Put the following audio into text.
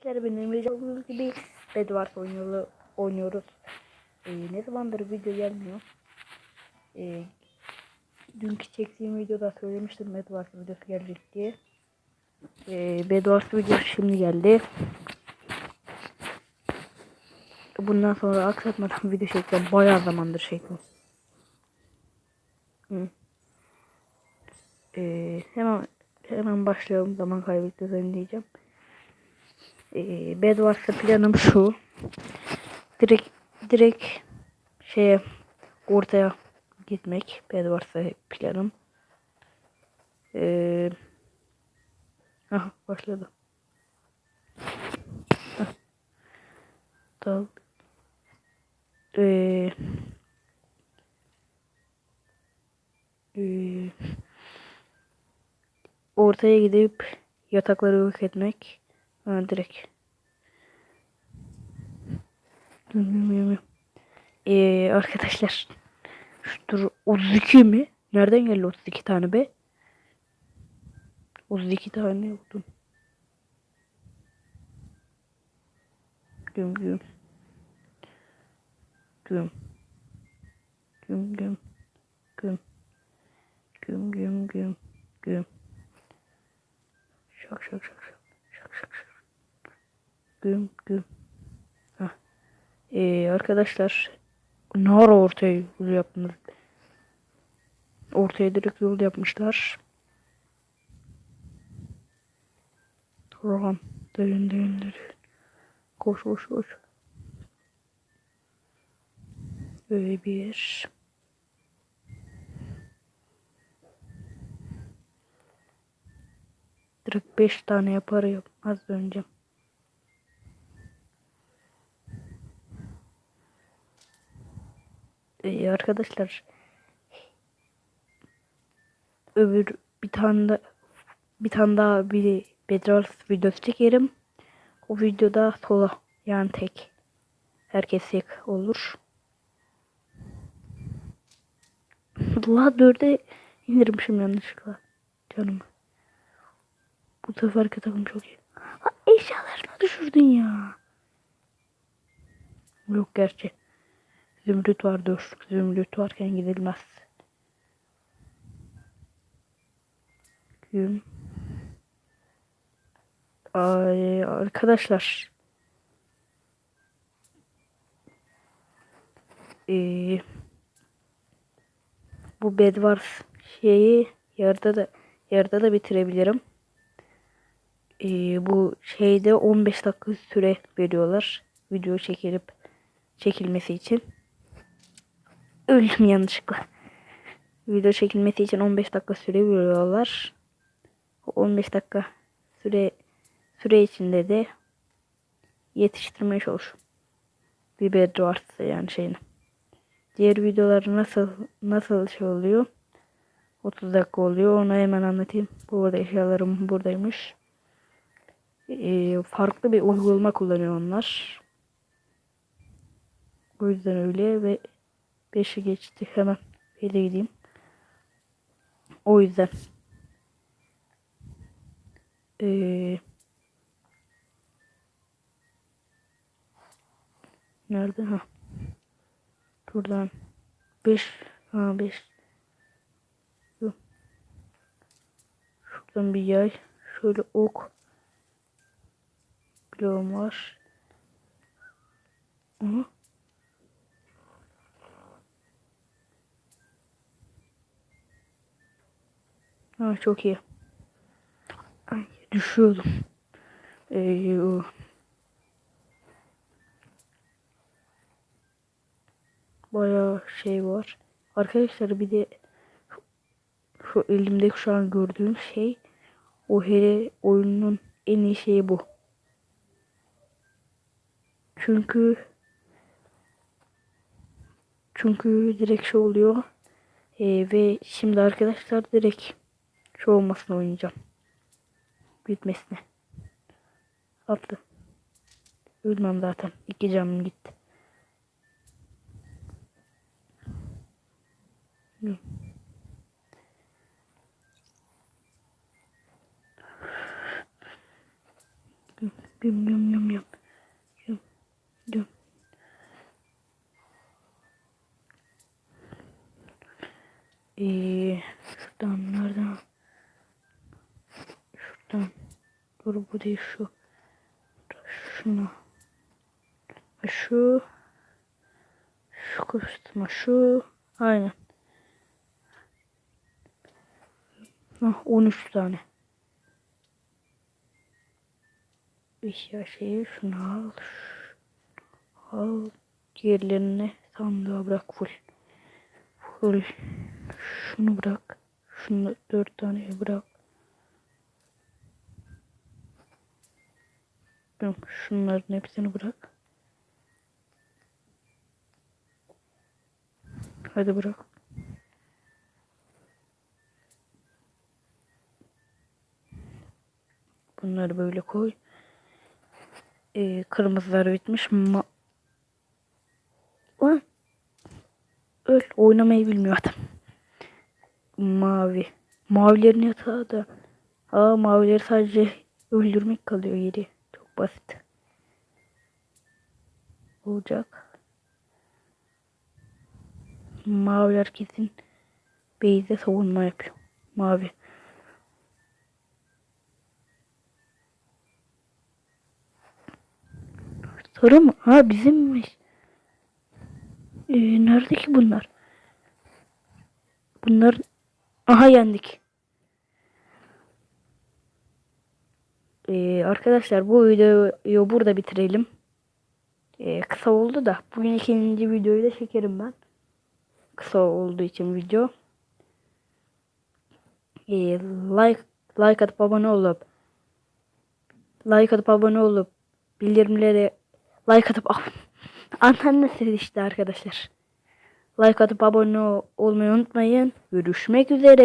Arkadaşlar benim videomuz gibi Bedwars oynuyoruz. oynuyoruz. Ee, ne zamandır video gelmiyor. Ee, dünkü çektiğim videoda söylemiştim Bedwars videosu gelecek diye. Ee, Bedwars videosu şimdi geldi. Bundan sonra aksatmadan video çekeceğim. Bayağı zamandır. Hı. Ee, hemen hemen başlayalım. Zaman kaybettiğini diyeceğim. Bedwars'ta planım şu. Direkt direkt şeye ortaya gitmek. Bedwars'ta planım. Ee, aha, başladı. Dal. Ee, ee, ortaya gidip yatakları yok etmek. Ha, direkt. Ee, arkadaşlar. Şu dur 32 mi? Nereden geldi 32 tane be? 32 tane buldum. Güm güm. Güm. Güm güm. Güm. Güm güm güm. Güm. Şak şak şak. Güm güm. Hah. Ee, arkadaşlar ne ara ortaya yol yaptılar? Ortaya direkt yol yapmışlar. Run. Derin derin derin. Koş koş koş. Böyle bir. Direkt 5 tane yapar yapmaz önce. Ee, arkadaşlar öbür bir tane da, bir tane daha bir Bedwars videosu çekerim. O videoda sola yani tek. Herkes tek olur. La dörde indirmişim yanlışlıkla canımı. Bu seferki takım çok iyi. Ha, eşyalarını düşürdün ya. Yok gerçi. Zümrüt var dur. Zümrüt varken gidilmez. Gün. Ay arkadaşlar. Ee, bu Bedwars şeyi yarıda da yarıda da bitirebilirim. Ee, bu şeyde 15 dakika süre veriyorlar. Video çekilip çekilmesi için. Öldüm yanlışlıkla. Video çekilmesi için 15 dakika süre veriyorlar. O 15 dakika süre süre içinde de yetiştirmeye çalış. Bir Bedwars'ı yani şeyini. Diğer videolar nasıl nasıl şey oluyor? 30 dakika oluyor. Onu hemen anlatayım. Bu arada eşyalarım buradaymış. Ee, farklı bir uygulama kullanıyor onlar. O yüzden öyle ve 5'i geçti. Hemen böyle gideyim. O yüzden. Ee, nerede? Ha. Buradan 5 ha 5 Şuradan bir yay. Şöyle ok. Bloğum var. Aha. Ha, çok iyi. Ay, düşüyordum. Ee, o. Bayağı şey var. Arkadaşlar bir de şu, şu elimde şu an gördüğüm şey o hele oyunun en iyi şeyi bu. Çünkü çünkü direkt şey oluyor. Ee, ve şimdi arkadaşlar direkt şu olmasını oynayacağım. Bitmesine. Attı. Ölmem zaten. İki canım gitti. Hı. Yum yum yum yum. Yum yum. Ee, şuradan nereden? Şuradan. Dur bu değil şu. Şunu. Şu. Şu kısmı şu. Aynen. Hah, 13 tane. Eşya şeyi şunu al. Al. Diğerlerini sandığa bırak full. Full. Şunu bırak. Şunu dört tane bırak. Yok, Şunların hepsini bırak. Hadi bırak. Bunları böyle koy. Ee, kırmızılar bitmiş. Ma Lan. Öl. Oynamayı bilmiyor adam. Mavi. Mavilerin yatağı da. Aa mavileri sadece öldürmek kalıyor yeri. Basit. Olacak. Maviler kesin base'de savunma yapıyor. Mavi. Sarı mı? Ha bizimmiş. Ee, nerede ki bunlar? Bunlar... Aha yendik. Ee, arkadaşlar bu videoyu burada bitirelim. Ee, kısa oldu da bugün ikinci videoyu da çekerim ben. Kısa olduğu için video. Ee, like like atıp abone olup like atıp abone olup bildirimleri like atıp anten nasıl işte arkadaşlar. Like atıp abone olmayı unutmayın. Görüşmek üzere.